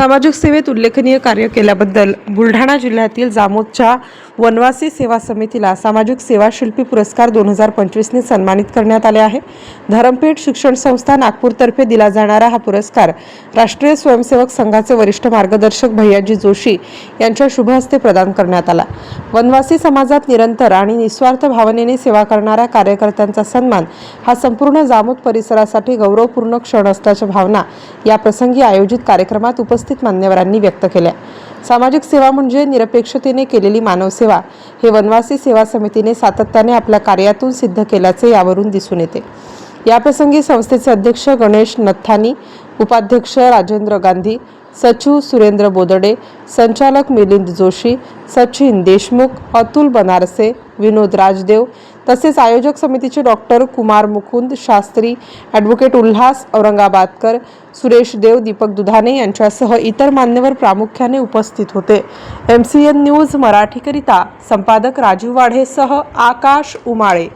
सामाजिक सेवेत उल्लेखनीय कार्य केल्याबद्दल बुलढाणा जिल्ह्यातील जामोदच्या वनवासी सेवा समितीला सामाजिक सेवा शिल्पी पुरस्कार दोन हजार पंचवीसने सन्मानित करण्यात आले आहे. धरमपेठ शिक्षण संस्था नागपूरतर्फे दिला जाणारा हा पुरस्कार राष्ट्रीय स्वयंसेवक संघाचे वरिष्ठ मार्गदर्शक भैयाजी जोशी यांच्या शुभ हस्ते प्रदान करण्यात आला. वनवासी समाजात निरंतर आणि निस्वार्थ भावनेने सेवा करणाऱ्या कार्यकर्त्यांचा सन्मान हा संपूर्ण जामोद परिसरासाठी गौरवपूर्ण क्षण असल्याच्या भावना या प्रसंगी आयोजित कार्यक्रमात उपस्थित मान्यवरांनी व्यक्त केल्या. सामाजिक सेवा म्हणजे निरपेक्षतेने केलेली मानवसेवा हे वनवासी सेवा समितीने सातत्याने आपल्या कार्यातून सिद्ध केल्याचे यावरून दिसून येते. याप्रसंगी संस्थेचे अध्यक्ष गणेश नथानी उपाध्यक्ष राजेंद्र गांधी सचिव सुरेंद्र बोदडे संचालक मिलिंद जोशी सचिन देशमुख अतुल बनारसे विनोद राजदेव तसेच आयोजक समितीचे डॉक्टर कुमार मुकुंद शास्त्री ॲडव्होकेट उल्हास औरंगाबादकर सुरेश देव दीपक दुधाने यांच्यासह इतर मान्यवर प्रामुख्याने उपस्थित होते. एम सी एन न्यूज मराठीकरिता संपादक राजीव वाढेसह आकाश उमाळे.